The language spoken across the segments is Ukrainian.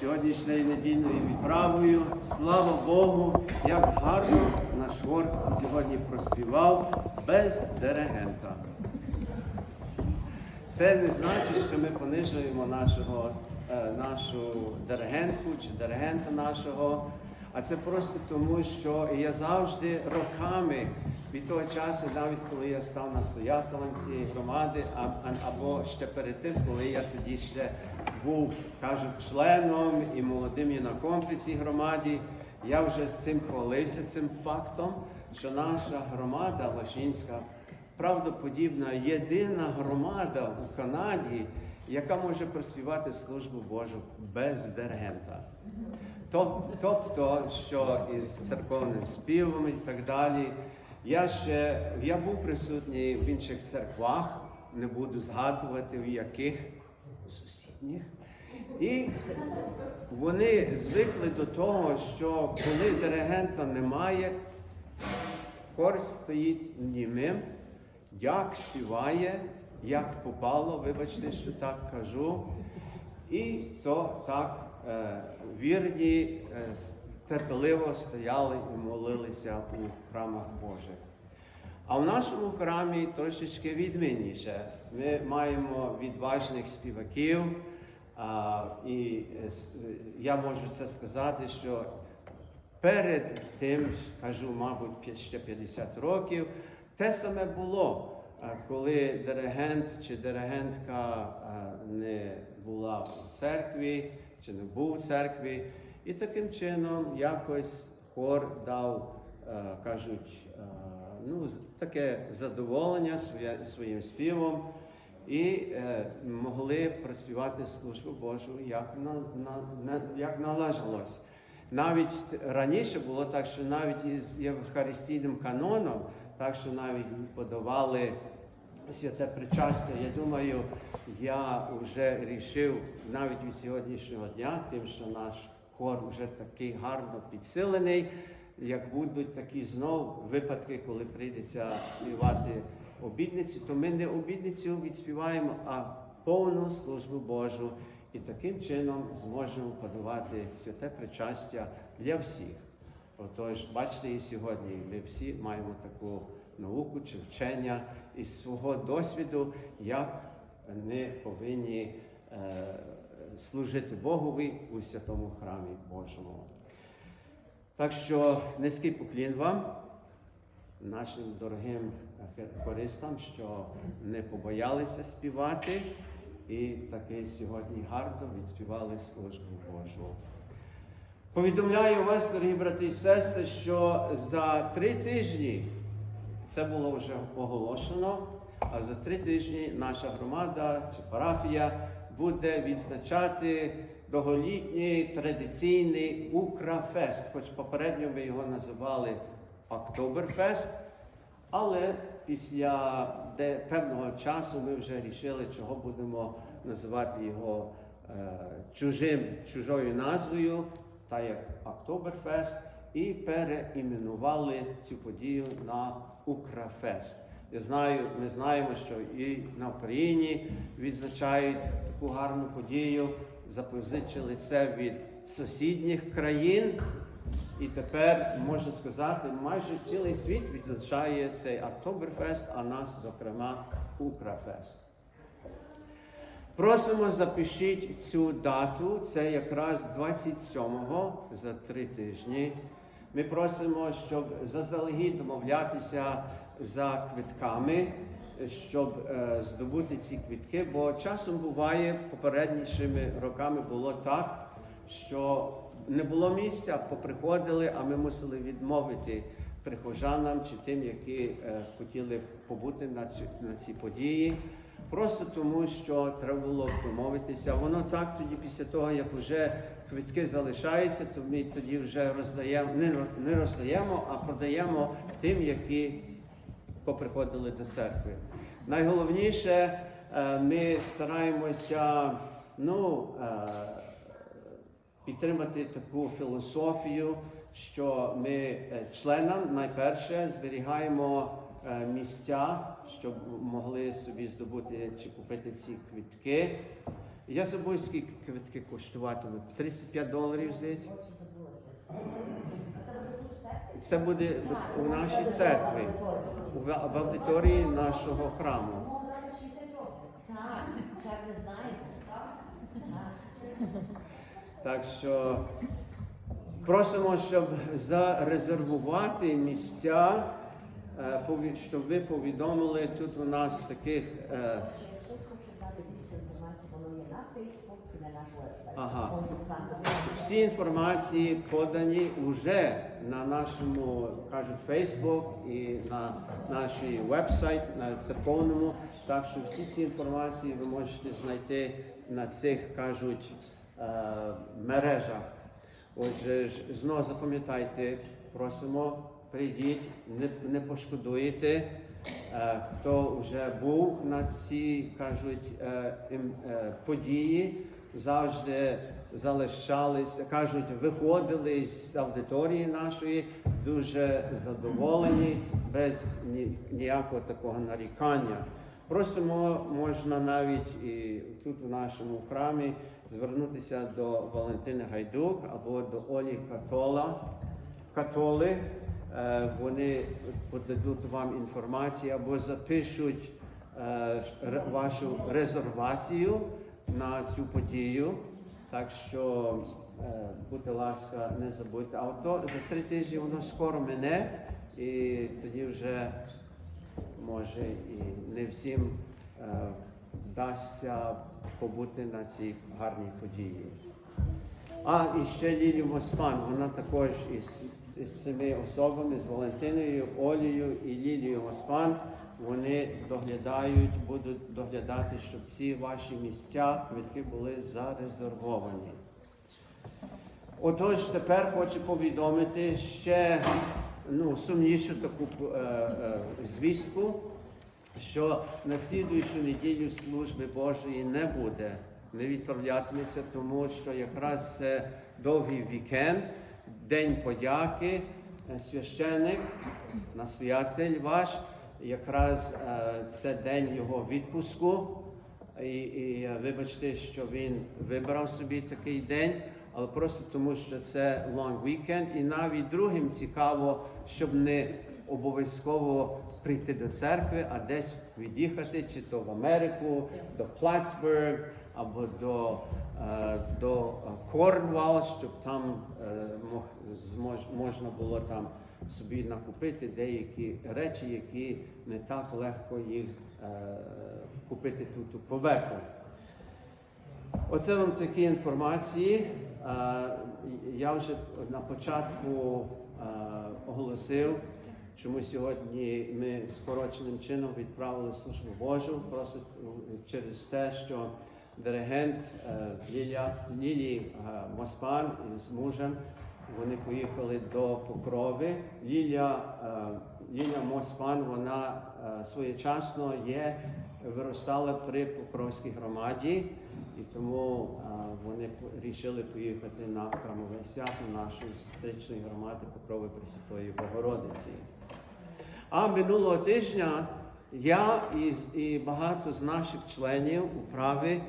сьогоднішньою недільною відправою. Слава Богу, як гарно наш хор сьогодні проспівав без диригента. Це не значить, що ми понижуємо нашого, е, нашу диригентку чи диригента нашого. А це просто тому, що я завжди роками від того часу, навіть коли я став настоятелем цієї громади, або ще перед тим, коли я тоді ще був, кажуть, членом і молодим юнаком при цій громаді, я вже з цим хвалився цим фактом, що наша громада Лашинська правдоподібна єдина громада у Канаді, яка може проспівати службу Божу без диригента. Тобто, що із церковним співом і так далі. Я ще я був присутній в інших церквах, не буду згадувати в яких сусідніх. І вони звикли до того, що коли диригента немає, хор стоїть німим, як співає, як попало, вибачте, що так кажу. І то так е, вірні, е, терпеливо стояли і молилися у храмах Божих. А в нашому храмі трошечки відмінніше. Ми маємо відважних співаків, а, і е, е, я можу це сказати, що перед тим, кажу, мабуть, ще 50 років, те саме було, коли диригент чи диригентка не була в церкві, чи не був в церкві, і таким чином якось хор дав, е, кажуть, ну, таке задоволення своє- своїм співом. І е, могли проспівати службу Божу як, на, на, на, як належалось. Навіть раніше було так, що навіть із Євхаристійним каноном, так що навіть подавали святе причастя. Я думаю, я вже рішив навіть від сьогоднішнього дня, тим, що наш хор вже такий гарно підсилений, як будуть такі знов випадки, коли прийдеться співати обідниці, то ми не обідницю відспіваємо, а повну службу Божу. І таким чином зможемо подавати святе причастя для всіх. Отож, бачите, і сьогодні ми всі маємо таку науку чи вчення із свого досвіду, як ми повинні е, служити Богові у святому храмі Божому. Так що низький поклін вам, нашим дорогим хористам, що не побоялися співати і таки сьогодні гарно відспівали службу Божу. Повідомляю вас, дорогі брати і сестри, що за три тижні це було вже оголошено, а за три тижні наша громада чи парафія буде відзначати довголітній традиційний Украфест, хоч попередньо ми його називали Октоберфест, але після певного часу ми вже рішили, чого будемо називати його е, чужим, чужою назвою, та як Октоберфест, і переіменували цю подію на Украфест. Я знаю, ми знаємо, що і на Україні відзначають таку гарну подію, запозичили це від сусідніх країн. І тепер можна сказати, майже цілий світ відзначає цей Октоберфест, а нас, зокрема, Украфест. Просимо запишіть цю дату, це якраз 27-го за три тижні. Ми просимо, щоб заздалегідь домовлятися за квитками, щоб е, здобути ці квитки, бо часом буває, попереднішими роками було так, що не було місця, поприходили, а ми мусили відмовити прихожанам чи тим, які е, хотіли побути на ці, на ці події. Просто тому, що треба було домовитися. Воно так тоді, після того, як вже квитки залишаються, то ми тоді вже роздаємо, не, роздаємо, а продаємо тим, які поприходили до церкви. Найголовніше, е, ми стараємося ну, е, підтримати таку філософію, що ми е, членам найперше зберігаємо е, місця, щоб могли собі здобути чи купити ці квітки. Я забув, скільки квитки коштуватимуть. 35 доларів, здається. Це буде у нашій церкві, в аудиторії нашого храму. Мого брата 60 років. Так, так ви знаєте. Так. Так що просимо, щоб зарезервувати місця, е, щоб ви повідомили тут у нас таких. е. Ага. Всі інформації подані вже на нашому кажуть Facebook і на нашій вебсайт, на церковному. Так що всі ці інформації ви можете знайти на цих кажуть мережах. Отже, знову запам'ятайте, просимо, прийдіть, не, не пошкодуєте. Е, хто вже був на цій кажуть е, ім- е, події, завжди залишалися, кажуть, виходили з аудиторії нашої дуже задоволені, без ні- ніякого такого нарікання. Просимо, можна навіть і тут у нашому храмі звернутися до Валентини Гайдук або до Олі Катола. Католи. Е, Вони подадуть вам інформацію або запишуть е, вашу резервацію на цю подію. Так що, е, будьте ласка, не забудьте. А то за три тижні воно скоро мине, і тоді вже може і не всім е, вдасться побути на цій гарній події. А і ще Лілію Моспан, вона також із цими особами, з Валентиною, Олією і Лілією Моспан, вони доглядають, будуть доглядати, щоб ці ваші місця, квитки були зарезервовані. Отож, тепер хочу повідомити ще ну, сумнішу таку е, е, звістку, що на слідуючу неділю служби Божої не буде, не відправлятиметься, тому що якраз це довгий вікенд, День подяки, е, священик, настоятель ваш, якраз е, це день його відпуску. І, і е, вибачте, що він вибрав собі такий день, але просто тому, що це long weekend, і навіть другим цікаво, щоб не обов'язково прийти до церкви, а десь від'їхати, чи то в Америку, до Плацберг або до, е, до Корнвал, щоб там е, можна було там собі накупити деякі речі, які не так легко їх е, купити тут у Квебеку. Оце вам такі інформації. Е, Я вже на початку е, оголосив, чому сьогодні ми скороченим чином відправили службу Божу, просто через те, що диригент е, е, Моспан із мужем вони поїхали до Покрови. Лілія, Лілія Моспан, вона е, своєчасно є, виростала при Покровській громаді, і тому е, вони вирішили поїхати на храмове свято нашої сестричної громади Покрови Пресвятої Богородиці. А минулого тижня я і, і багато з наших членів управи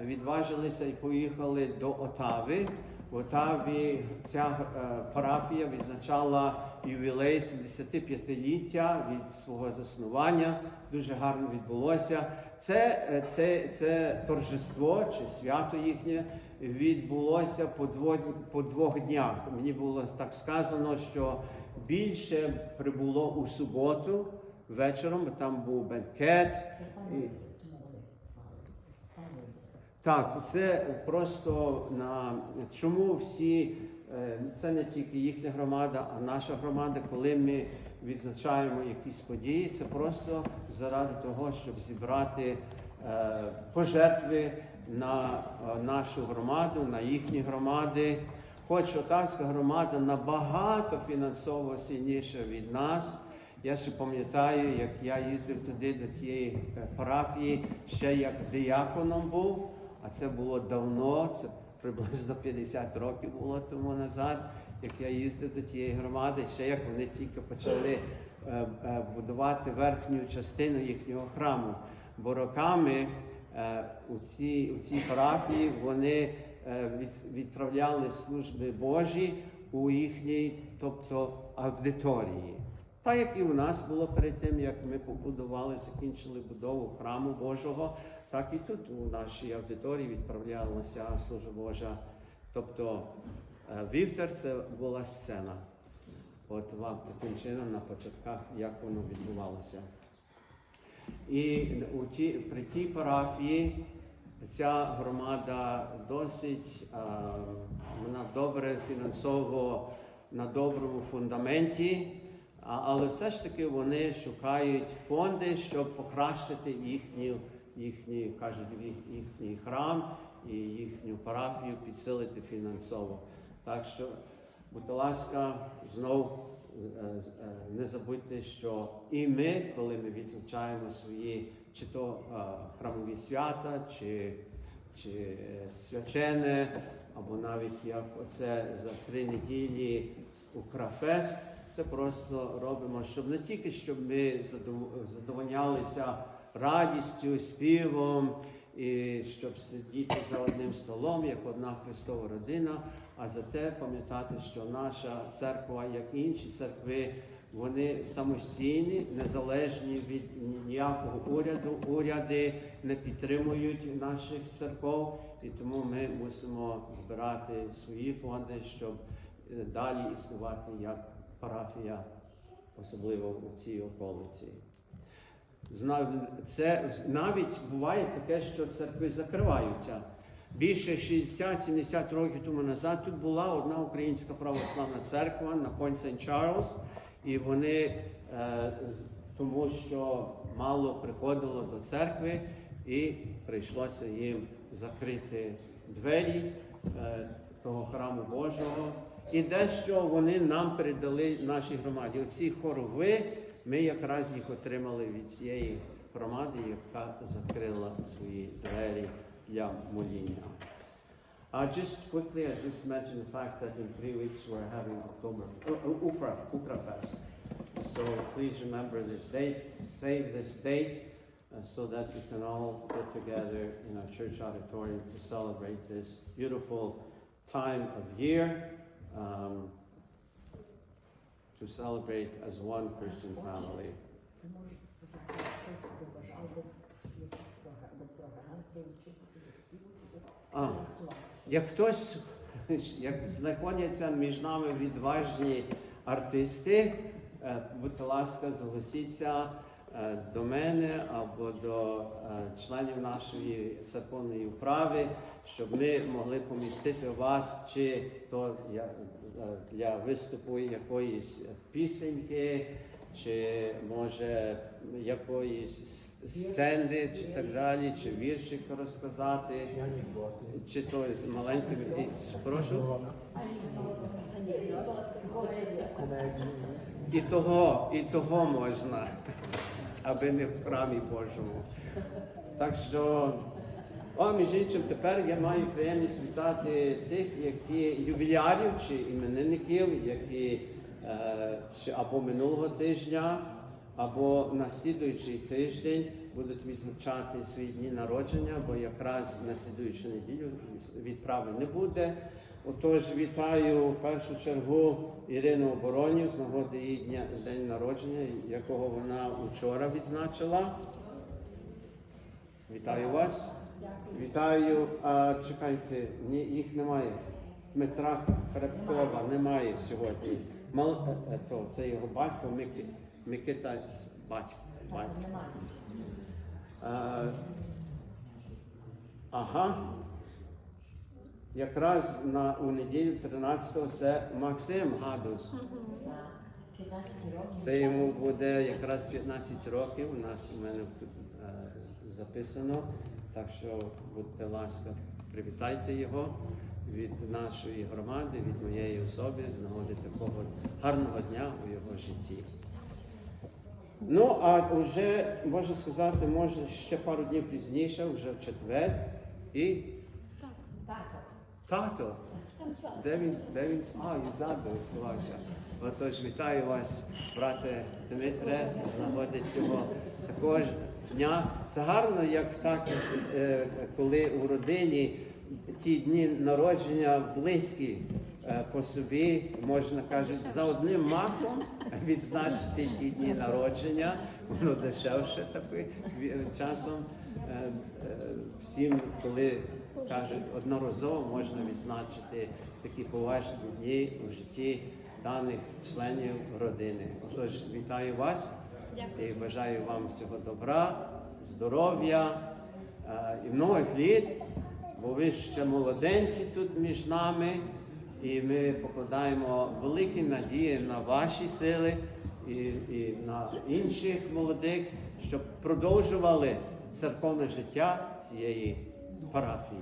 відважилися і поїхали до Отави. Отаві ця е, парафія відзначала ювілей 75-ліття від свого заснування. Дуже гарно відбулося. Це, е, це, це торжество чи свято їхнє відбулося по двох, по двох днях. Мені було так сказано, що більше прибуло у суботу вечором, там був бенкет. І, тому вони мали. Стануться. Так, це просто на чому всі, е, це не тільки їхня громада, а наша громада, коли ми відзначаємо якісь події, це просто заради того, щоб зібрати е, пожертви на е, нашу громаду, на їхні громади. Хоч Отавська громада набагато фінансово сильніша від нас. Я ще пам'ятаю, як я їздив туди до тієї парафії, ще як дияконом був, а це було давно, це приблизно 50 років було тому назад, як я їздив до тієї громади, ще як вони тільки почали е, е, будувати верхню частину їхнього храму. Бо роками е, у цій, у цій парафії вони від- відправляли служби Божі у їхній, тобто аудиторії. Так як і у нас було перед тим, як ми побудували, закінчили будову храму Божого, так і тут у нашій аудиторії відправлялася служба Божа. Тобто е, вівтар це була сцена. От вам таким чином на початках, як воно відбувалося. І у ті, при тій парафії ця громада досить е, вона добре фінансово на доброму фундаменті, а- але все ж таки вони шукають фонди, щоб покращити їхню, їхній, кажуть, їхній храм і їхню парафію підсилити фінансово. Так що, будь ласка, знов е, е, не забудьте, що і ми, коли ми відзначаємо свої чи то е, храмові свята, чи, чи свячене, або навіть як оце за три неділі Украфест, це просто робимо, щоб не тільки щоб ми задов- задовольнялися радістю, співом, і щоб сидіти за одним столом, як одна Христова родина, а зате пам'ятати, що наша церква, як інші церкви, вони самостійні, незалежні від ніякого уряду. Уряди не підтримують наших церков, і тому ми мусимо збирати свої фонди, щоб е, далі існувати як парафія, особливо у цій околиці. Це навіть буває таке, що церкви закриваються. Більше 60-70 років тому назад тут була одна українська православна церква на Point St. Charles, і вони, е, тому що мало приходило до церкви, і прийшлося їм закрити двері е, того храму Божого. І дещо вони нам передали нашій громаді. Оці хорови, ми якраз їх отримали від цієї громади, яка закрила свої двері для моління. Uh, just quickly, I just mentioned the fact that in three weeks we're having October uh, uh, Ukra, Ukrafest. So please remember this date, save this date, uh, so that we can all get together in our church auditorium to celebrate this beautiful time of year, um, to celebrate as one Christian family. А. Як хтось, як знаходяться між нами відважні артисти, е, будь ласка, зголосіться е, до мене або до е, членів нашої церковної управи, щоб ми могли помістити вас чи то я- для виступу якоїсь пісеньки, чи може якоїсь сцени, чи так далі, чи віршик розказати. Чи то з маленькими прошу? І того, і того можна, аби не в храмі Божому. Так що, о, між іншим, тепер я маю приємність вітати тих, які ювілярів чи іменинників, які е, чи або минулого тижня, або на слідуючий тиждень будуть відзначати свої дні народження, бо якраз на слідуючу неділю відправи не буде. Отож, вітаю в першу чергу Ірину Оборонів з нагоди її дня день народження, якого вона вчора відзначила. Вітаю вас. Вітаю. А, чекайте, ні, їх немає. Дмитра Хребкова немає сьогодні. Мал, е, е, то, це його батько Мики, Микита батько. батько. А, ага. Якраз на у неділю 13-го це Максим Гадус. Так, 15 років. Це йому буде якраз 15 років. У нас у мене тут е, записано. Так що, будьте ласка, привітайте його від нашої громади, від моєї особи, з нагоди такого гарного дня у його житті. Ну, а вже можна сказати, може ще пару днів пізніше, вже в четвер, і Тато. Де він, де він? А, і ззаду сховався. Отож, вітаю вас, брате Дмитре, з нагоди цього також дня. Це гарно, як так, е, коли у родині ті дні народження близькі е, по собі, можна кажуть, за одним маком відзначити ті дні народження, воно дешевше такий часом. Е, Всім, коли кажуть, одноразово можна відзначити такі поважні дні у житті даних членів родини. Отож, вітаю вас і бажаю вам всього добра, здоров'я е, і многих літ, бо ви ще молоденькі тут між нами, і ми покладаємо великі надії на ваші сили і, і на інших молодих, щоб продовжували церковне життя цієї парафії.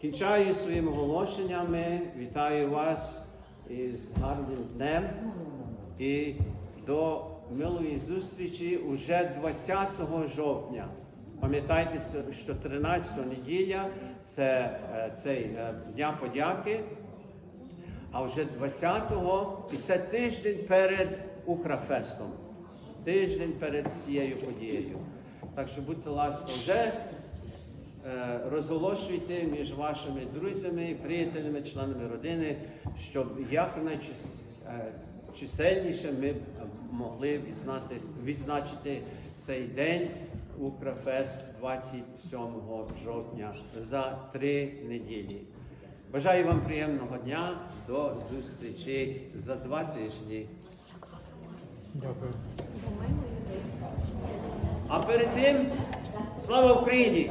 Кінчаю своїми оголошеннями. Вітаю вас із гарним днем і до милої зустрічі уже 20 жовтня. Пам'ятайте, що 13 неділя це е, цей е, Дня подяки, а вже 20-го, і це тиждень перед Украфестом, тиждень перед цією подією. Так що будьте ласка, вже е, розголошуйте між вашими друзями, приятелями, членами родини, щоб якнайчисельніше ми могли відзнати, відзначити цей день Украфест 27 жовтня за три неділі. Бажаю вам приємного дня. До зустрічі за два тижні. Дякую. А перед тим слава Україні!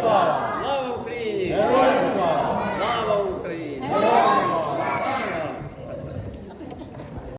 Слава Україні! Слава Україні!